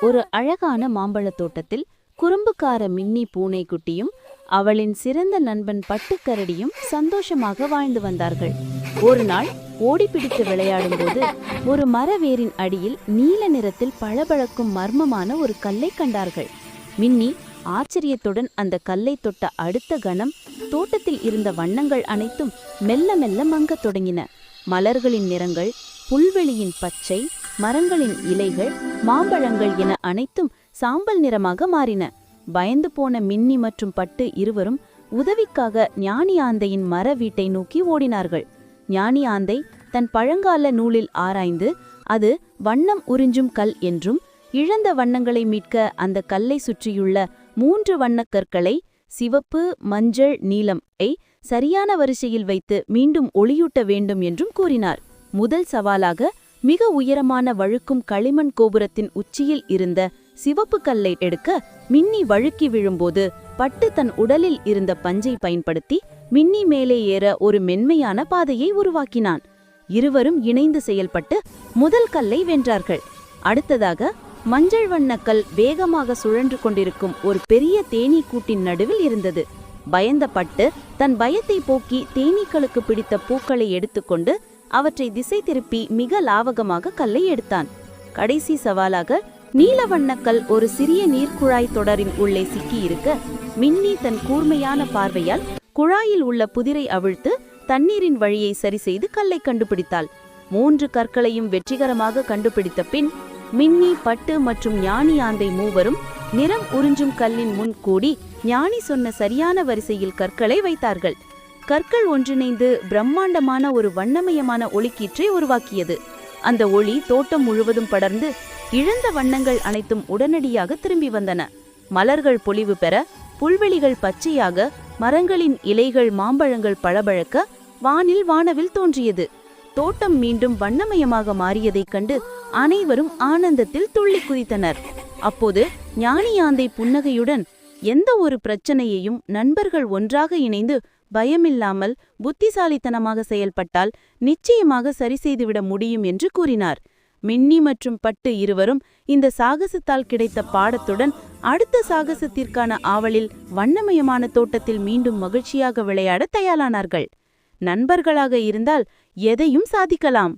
ஒரு அழகான மாம்பழத் தோட்டத்தில் குறும்புக்கார மின்னி பூனைக்குட்டியும் அவளின் சிறந்த நண்பன் பட்டுக்கரடியும் சந்தோஷமாக வாழ்ந்து வந்தார்கள். ஒரு நாள் ஓடிப்பிடித்து விளையாடும்போது ஒரு மரவேரின் அடியில் நீல நிறத்தில் பளபளக்கும் மர்மமான ஒரு கல்லை கண்டார்கள். மின்னி ஆச்சரியத்துடன் அந்த கல்லை தொட்ட அடுத்த கணம் தோட்டத்தில் இருந்த வண்ணங்கள் அனைத்தும் மெல்ல மெல்ல மங்கத் தொடங்கின. மலர்களின் நிறங்கள் புல்வெளியின் பச்சை மரங்களின் இலைகள் மாம்பழங்கள் என அனைத்தும் சாம்பல் நிறமாக மாறின. பயந்து போன மின்னி மற்றும் பட்டு இருவரும் உதவிக்காக ஞானி ஆந்தையின் மர வீட்டை நோக்கி ஓடினார்கள். ஞானி ஆந்தை தன் பழங்கால நூலில் ஆராய்ந்து அது வண்ணம் உறிஞ்சும் கல் என்றும் இழந்த வண்ணங்களை மீட்க அந்த கல்லை சுற்றியுள்ள மூன்று வண்ணக் கற்களை சிவப்பு மஞ்சள் நீலம் ஐ சரியான வரிசையில் வைத்து மீண்டும் ஒளியூட்ட வேண்டும் என்றும் கூறினார். முதல் சவாலாக மிக உயரமான வழுக்கும் களிமண் கோபுரத்தின் உச்சியில் இருந்த சிவப்பு கல்லை எடுக்க மின்னி வழுக்கி விழும்போது பட்டு தன் உடலில் இருந்த பஞ்சை பயன்படுத்தி மின்னி மேலே ஏற ஒரு மென்மையான பாதையை உருவாக்கினான். இருவரும் இணைந்து செயல்பட்டு முதல் கல்லை வென்றார்கள். அடுத்ததாக மஞ்சள் வண்ணக்கல் வேகமாக சுழன்று கொண்டிருக்கும் ஒரு பெரிய தேனீக்கூட்டின் நடுவில் இருந்தது. பயந்த பட்டு தன் பயத்தை போக்கி தேனீக்களுக்கு பிடித்த பூக்களை எடுத்துக்கொண்டு அவற்றை திசை திருப்பி மிக லாவகமாக கல்லை எடுத்தான். கடைசி சவாலாக நீல வண்ணக்கல் ஒரு சிறிய நீர்க்குழாய் தொடரின் உள்ளே சிக்கியிருக்க மின்னி தன் கூர்மையான பார்வையால் குழாயில் உள்ள புதிரை அவிழ்த்து தண்ணீரின் வழியை சரி செய்து கல்லை கண்டுபிடித்தாள். மூன்று கற்களையும் வெற்றிகரமாக கண்டுபிடித்த பின் மின்னி பட்டு மற்றும் ஞானி ஆந்தை மூவரும் நிறம் உறிஞ்சும் கல்லின் முன் கூடி ஞானி சொன்ன சரியான வரிசையில் கற்களை வைத்தார்கள். கற்கள் ஒன்றிணைந்து பிரம்மாண்டமான ஒரு வண்ணமயமான ஒளிக்கீற்றை உருவாக்கியது. அந்த ஒளி தோட்டம் முழுவதும் படர்ந்து இழந்த வண்ணங்கள் அனைத்தும் உடனடியாக திரும்பி வந்தன. மலர்கள் பொலிவு பெற புல்வெளிகள் பச்சையாக மரங்களின் இலைகள் மாம்பழங்கள் பளபழக்க வானில் வானவில் தோன்றியது. தோட்டம் மீண்டும் வண்ணமயமாக மாறியதைக் கண்டு அனைவரும் ஆனந்தத்தில் துள்ளி குதித்தனர். அப்போது ஞானியாந்தை புன்னகையுடன் எந்த ஒரு பிரச்சனையையும் நண்பர்கள் ஒன்றாக இணைந்து பயமில்லாமல் புத்திசாலித்தனமாக செயல்பட்டால் நிச்சயமாக சரி செய்துவிட முடியும் என்று கூறினார். மின்னி மற்றும் பட்டு இருவரும் இந்த சாகசத்தால் கிடைத்த பாடத்துடன் அடுத்த சாகசத்திற்கான ஆவலில் வண்ணமயமான தோட்டத்தில் மீண்டும் மகிழ்ச்சியாக விளையாட தயாரானார்கள். நண்பர்களாக இருந்தால் எதையும் சாதிக்கலாம்.